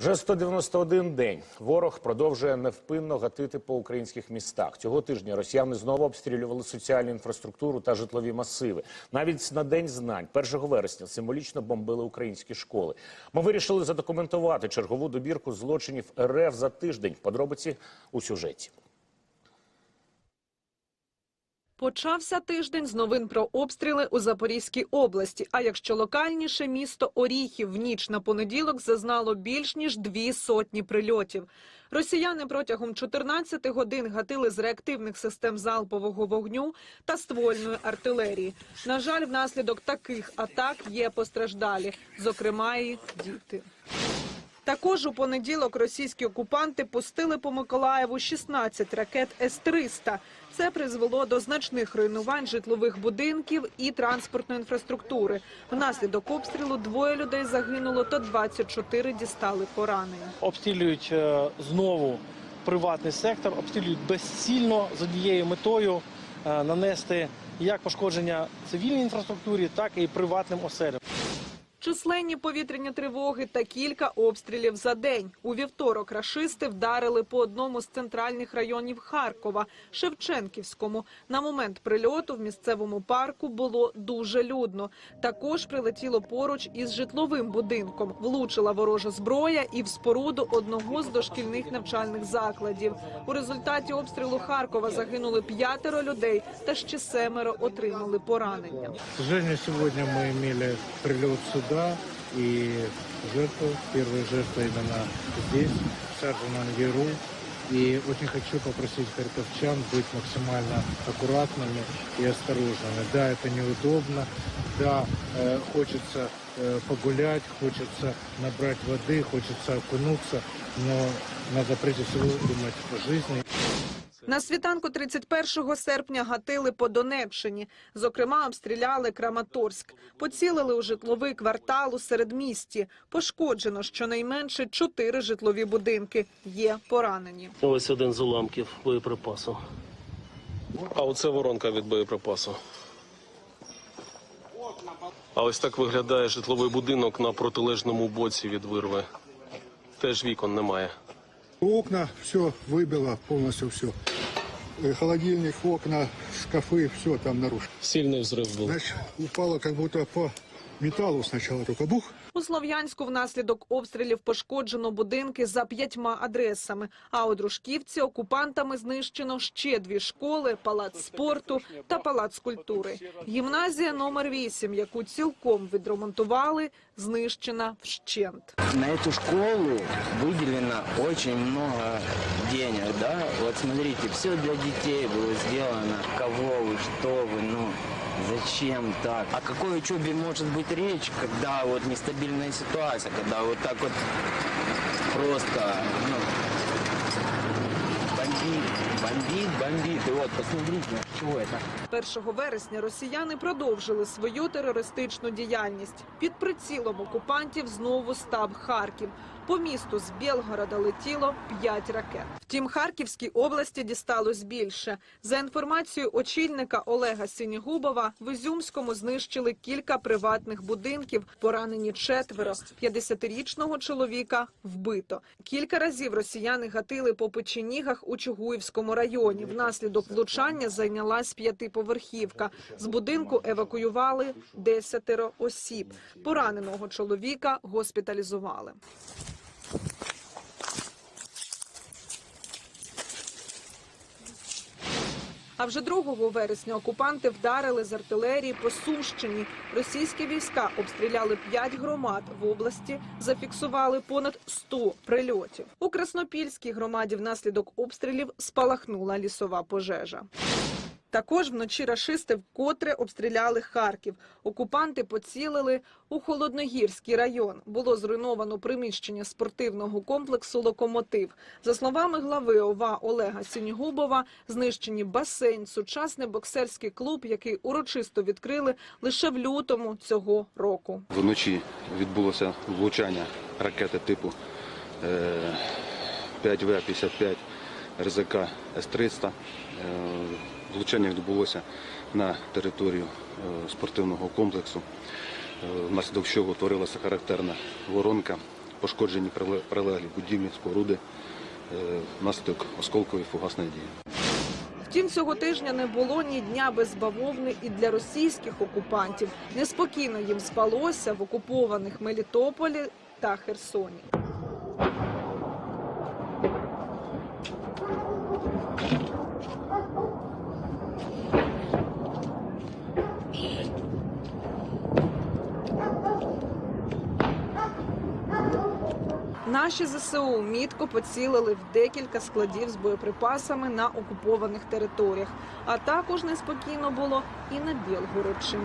Вже 191 день ворог продовжує невпинно гатити по українських містах. Цього тижня росіяни знову обстрілювали соціальну інфраструктуру та житлові масиви. Навіть на день знань, 1 вересня, символічно бомбили українські школи. Ми вирішили задокументувати чергову добірку злочинів РФ за тиждень. Подробиці у сюжеті. Почався тиждень з новин про обстріли у Запорізькій області. А якщо локальніше, місто Оріхів в ніч на понеділок зазнало більш ніж дві сотні прильотів. Росіяни протягом 14 годин гатили з реактивних систем залпового вогню та ствольної артилерії. На жаль, внаслідок таких атак є постраждалі, зокрема і діти. Також у понеділок російські окупанти пустили по Миколаєву 16 ракет С-300. Це призвело до значних руйнувань житлових будинків і транспортної інфраструктури. Внаслідок обстрілу двоє людей загинуло, та 24 дістали поранення. обстрілюють е, знову приватний сектор, обстрілюють безцільно з однією метою е, нанести як пошкодження цивільній інфраструктурі, так і приватним оселям. Численні повітряні тривоги та кілька обстрілів за день. У вівторок рашисти вдарили по одному з центральних районів Харкова, Шевченківському. На момент прильоту в місцевому парку було дуже людно. Також прилетіло поруч із житловим будинком. Влучила ворожа зброя і в споруду одного з дошкільних навчальних закладів. У результаті обстрілу Харкова загинули п'ятеро людей та ще семеро отримали поранення. К сожалению, сегодня мы имели прилет сюда и жертву, первая жертва именно здесь, в Саржином Яру. И очень хочу попросить харьковчан быть максимально аккуратными и осторожными. Да, это неудобно, да, э, хочется э, погулять, хочется набрать воды, хочется окунуться, но надо прежде всего думать о жизни На світанку 31 серпня гатили по Донеччині. Зокрема, обстріляли Краматорськ. Поцілили у житловий квартал у середмісті. Пошкоджено щонайменше чотири житлові будинки. Є поранені. Ось один з уламків боєприпасу. А оце воронка від боєприпасу. А ось так виглядає житловий будинок на протилежному боці від вирви. Теж вікон немає. Окна, все выбило, полностью все. Холодильник, окна, шкафы, все там нарушено. Сильний взрив був. Значит, упало как будто по металлу сначала только бух, У Слов'янську внаслідок обстрілів пошкоджено будинки за п'ятьма адресами. А у Дружківці окупантами знищено ще дві школи, палац спорту та палац культури. Гімназія номер 8, яку цілком відремонтували, знищена вщент. На эту школу выделено очень много денег, да? Вот смотрите, все для детей было сделано. Кого вы, что вы, ну, зачем так? О какой учебе может быть речь, когда вот нестабильная ситуация, когда вот так вот просто, ну, бомбит, бомбит, бомбит. И вот, посмотрите, что это? 1 вересня росіяни продовжили свою терористичну діяльність. Під прицілом окупантів знову став Харків. По місту з Білгорода летіло 5 ракет. Втім, Харківській області дісталось більше. За інформацією очільника Олега Синігубова, в Ізюмському знищили кілька приватних будинків. Поранені четверо. 50-річного чоловіка вбито. Кілька разів росіяни гатили по печенігах у Чугуївському районі. Внаслідок влучання зайнялась п'ятиповерхівка. З будинку евакуювали десятеро осіб. Пораненого чоловіка госпіталізували. Вже 2 вересня окупанти вдарили з артилерії по Сумщині. Російські війська обстріляли 5 громад в області, зафіксували понад 100 прильотів. У Краснопільській громаді внаслідок обстрілів спалахнула лісова пожежа. Також вночі рашисти вкотре обстріляли Харків. Окупанти поцілили у Холодногірський район. Було зруйновано приміщення спортивного комплексу «Локомотив». За словами глави ОВА Олега Сінігубова, знищені басейн, сучасний боксерський клуб, який урочисто відкрили лише в лютому цього року. Вночі відбулося влучання ракети типу е, 5В-55 РЗК С-300. Влучання відбулося на територію е, спортивного комплексу, е, внаслідок чого утворилася характерна воронка пошкоджені прилеглі будівлі, споруди е, внаслідок осколкової фугасної дії. Втім, цього тижня не було ні дня без бавовни і для російських окупантів. Неспокійно їм спалося в окупованих Мелітополі та Херсоні. Наші ЗСУ мітко поцілили в декілька складів з боєприпасами на окупованих територіях. А також неспокійно було і на Білгородщині.